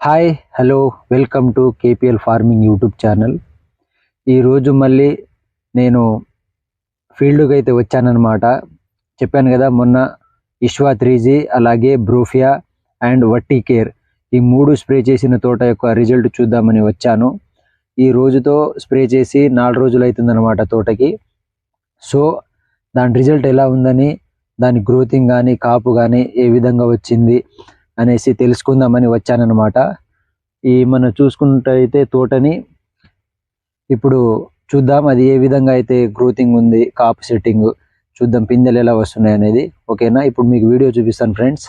Hi hello welcome to KPL farming YouTube channel. ఈరోజు మళ్ళీ నేను ఫీల్డ్కి అయితే వచ్చానన్నమాట. చెప్పాను కదా మొన్న ఇష్వా త్రీజీ అలాగే బ్రోఫియా అండ్ వట్టి కేర్ ఈ మూడు స్ప్రే చేసిన తోట యొక్క రిజల్ట్ చూద్దామని వచ్చాను. ఈ రోజుతో స్ప్రే చేసి నాలుగు రోజులు అవుతుందన్నమాట తోటకి. సో దాని రిజల్ట్ ఎలా ఉందని దాని గ్రోతింగ్ కానీ కాపు కానీ ఏ విధంగా వచ్చింది అనేసి తెలుసుకుందామని వచ్చానన్నమాట. ఈ మనం చూసుకున్నట్టయితే తోటని ఇప్పుడు చూద్దాం అది ఏ విధంగా అయితే గ్రోతింగ్ ఉంది కాపు సెట్టింగ్ చూద్దాం పిందెలు ఎలా వస్తున్నాయి అనేది. ఓకేనా? ఇప్పుడు మీకు వీడియో చూపిస్తాను ఫ్రెండ్స్.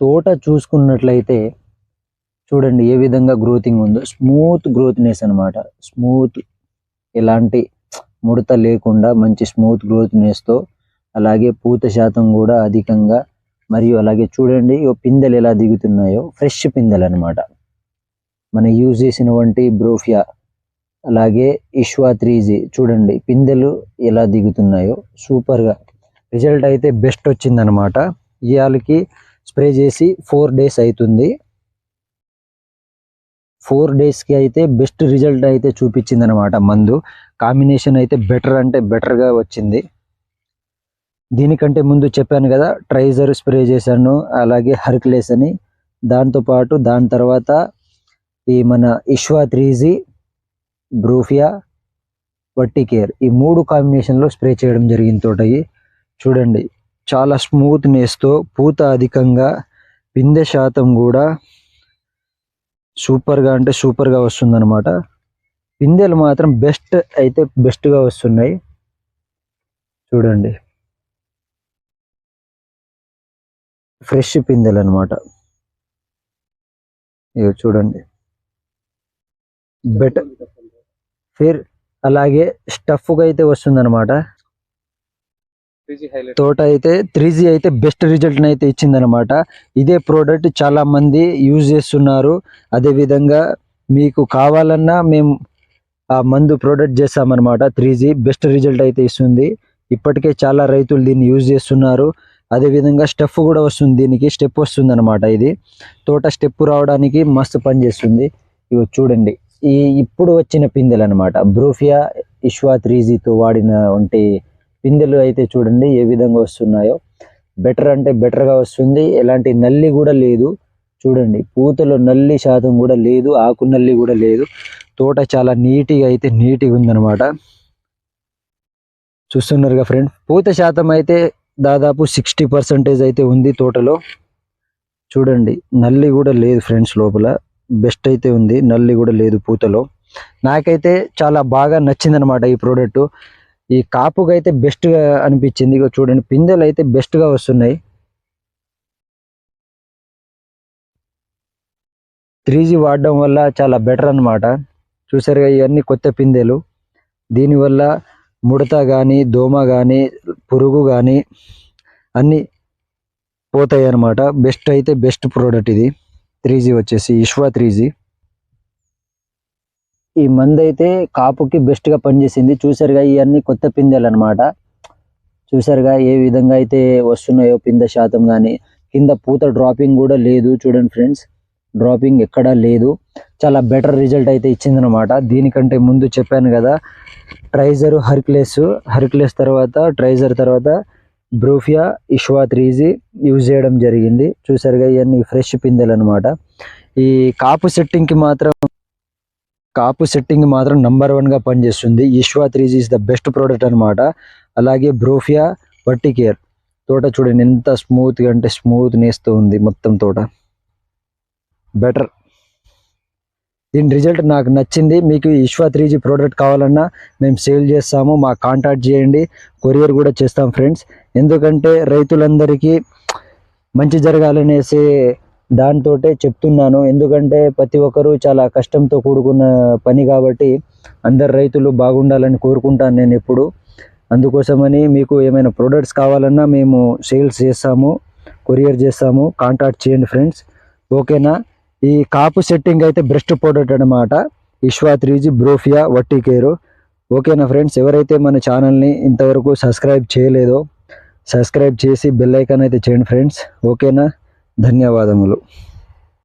తోట చూసుకున్నట్లయితే చూడండి ఏ విధంగా గ్రోతింగ్ ఉందో. స్మూత్ గ్రోత్నెస్ అన్నమాట. స్మూత్ ఎలాంటి ముడత లేకుండా మంచి స్మూత్ గ్రోత్నెస్తో అలాగే పూత శాతం కూడా అధికంగా మరియు అలాగే చూడండి పిందెలు ఎలా దిగుతున్నాయో ఫ్రెష్ పిందెలు అన్నమాట మనం యూజ్ చేసినటువంటి బ్రోఫియా అలాగే ఇష్వా త్రీజీ చూడండి పిందెలు ఎలా దిగుతున్నాయో సూపర్గా. రిజల్ట్ అయితే బెస్ట్ వచ్చిందనమాట ఇవాళకి స్ప్రే చేసి ఫోర్ డేస్ అవుతుంది. ఫోర్ డేస్కి అయితే బెస్ట్ రిజల్ట్ అయితే చూపించింది అనమాట మందు. కాంబినేషన్ అయితే బెటర్ అంటే బెటర్గా వచ్చింది. దీనికంటే ముందు చెప్పాను కదా ట్రైజర్ స్ప్రే చేశాను అలాగే హర్క్లేస్ అని. దాంతోపాటు దాని తర్వాత ఈ మన ఇష్వా త్రీజీ బ్రూఫియా వట్టి కేర్ ఈ మూడు కాంబినేషన్లో స్ప్రే చేయడం జరిగింది తోటకి చూడండి చాలా స్మూత్నెస్తో పూత అధికంగా పిందె శాతం కూడా సూపర్గా అంటే సూపర్గా వస్తుందన్నమాట. పిందెలు మాత్రం బెస్ట్ అయితే బెస్ట్గా వస్తున్నాయి. చూడండి. ఫ్రెష్ పిందెలు అనమాట ఇవి చూడండి. బెటర్ ఫిర్ అలాగే స్టఫ్గా అయితే వస్తుందన్నమాట. తోట అయితే త్రీ జీ అయితే బెస్ట్ రిజల్ట్ అయితే ఇచ్చిందనమాట ఇదే ప్రోడక్ట్ చాలా మంది యూజ్ చేస్తున్నారు. అదే విధంగా మీకు కావాలన్నా మేము ఆ మందు ప్రోడక్ట్ చేస్తామన్నమాట. త్రీ జీ బెస్ట్ రిజల్ట్ అయితే ఇస్తుంది. ఇప్పటికే చాలా రైతులు దీన్ని యూజ్ చేస్తున్నారు. అదే విధంగా స్టెప్ కూడా వస్తుంది. దీనికి స్టెప్ వస్తుంది అనమాట ఇది. తోట స్టెప్ రావడానికి మస్తు పని చేస్తుంది. ఇవి చూడండి. ఈ ఇప్పుడు వచ్చిన పిందెలు అనమాట బ్రూఫియా ఇష్వా త్రీజీతో వాడిన వంటి పిందెలు అయితే చూడండి ఏ విధంగా వస్తున్నాయో. బెటర్ అంటే బెటర్గా వస్తుంది. ఎలాంటి నల్లి కూడా లేదు. చూడండి. పూతలో నల్లి శాతం కూడా లేదు. ఆకు నల్లి కూడా లేదు. తోట చాలా నీట్గా అయితే నీట్గా ఉందన్నమాట. చూస్తున్నారుగా ఫ్రెండ్ పూత శాతం అయితే దాదాపు సిక్స్టీ పర్సెంటేజ్ అయితే ఉంది తోటలో. చూడండి నల్లి కూడా లేదు ఫ్రెండ్స్ లోపల. బెస్ట్ అయితే ఉంది నల్లి కూడా లేదు పూతలో. నాకైతే చాలా బాగా నచ్చింది అనమాట ఈ ప్రోడక్ట్. ఈ కాపుగా అయితే బెస్ట్గా అనిపించింది. చూడండి పిందెలు అయితే బెస్ట్గా వస్తున్నాయి. త్రీ జీ వాడడం వల్ల చాలా బెటర్ అనమాట చూసారుగా ఇవన్నీ కొత్త పిందెలు. దీనివల్ల ముడత కానీ దోమ కానీ పురుగు కానీ అన్నీ పోతాయి అన్నమాట బెస్ట్ అయితే బెస్ట్ ప్రోడక్ట్ ఇది. త్రీ జీ వచ్చేసి ఇష్వా త్రీ ఈ మందు అయితే కాపుకి బెస్ట్గా పనిచేసింది. చూసారుగా ఇవన్నీ కొత్త పిందెలు అనమాట చూసారుగా ఏ విధంగా అయితే వస్తున్నాయో పిందె శాతం కానీ కింద పూత డ్రాపింగ్ కూడా లేదు చూడండి ఫ్రెండ్స్. డ్రాపింగ్ ఎక్కడా లేదు. చాలా బెటర్ రిజల్ట్ అయితే ఇచ్చిందనమాట దీనికంటే ముందు చెప్పాను కదా ట్రైజర్ హర్క్లెస్ హర్క్లెస్ తర్వాత ట్రైజర్ తర్వాత బ్రూఫియా ఇష్వా త్రీజీ యూజ్ చేయడం జరిగింది. చూసారుగా ఇవన్నీ ఫ్రెష్ పిందెలు అనమాట ఈ కాపు సెట్టింగ్కి మాత్రం కాపు సెట్టింగ్ మాత్రం నంబర్ వన్గా పనిచేస్తుంది. Ishvah three G is the best product అనమాట అలాగే బ్రోఫియా వట్టి కేర్. తోట చూడండి ఎంత స్మూత్గా అంటే స్మూత్ నేస్తూ ఉంది మొత్తం తోట. బెటర్. దీని రిజల్ట్ నాకు నచ్చింది. మీకు ఇష్వా త్రీ జీ ప్రోడక్ట్ కావాలన్నా మేము సేల్ చేస్తాము. మా కాంటాక్ట్ చేయండి. కొరియర్ కూడా చేస్తాం ఫ్రెండ్స్. ఎందుకంటే రైతులందరికీ మంచి జరగాలనేసి దాంతో చెప్తున్నాను. ఎందుకంటే ప్రతి ఒక్కరూ చాలా కష్టంతో కూడుకున్న పని కాబట్టి అందరు రైతులు బాగుండాలని కోరుకుంటాను నేను ఎప్పుడు. అందుకోసమని మీకు ఏమైనా ప్రోడక్ట్స్ కావాలన్నా మేము సేల్స్ చేస్తాము. కొరియర్ చేస్తాము. కాంటాక్ట్ చేయండి ఫ్రెండ్స్. ఓకేనా? ఈ కాపు సెట్టింగ్ అయితే బ్రెస్ట్ ప్రోడక్ట్ అనమాట ఇష్వా త్రీజీ బ్రోఫియా వట్టి కేరు. ఓకేనా ఫ్రెండ్స్? ఎవరైతే మన ఛానల్ని ఇంతవరకు సబ్స్క్రైబ్ చేయలేదో సబ్స్క్రైబ్ చేసి బెల్ ఐకాన్ అయితే చేయండి ఫ్రెండ్స్. ఓకేనా? ధన్యవాదములు.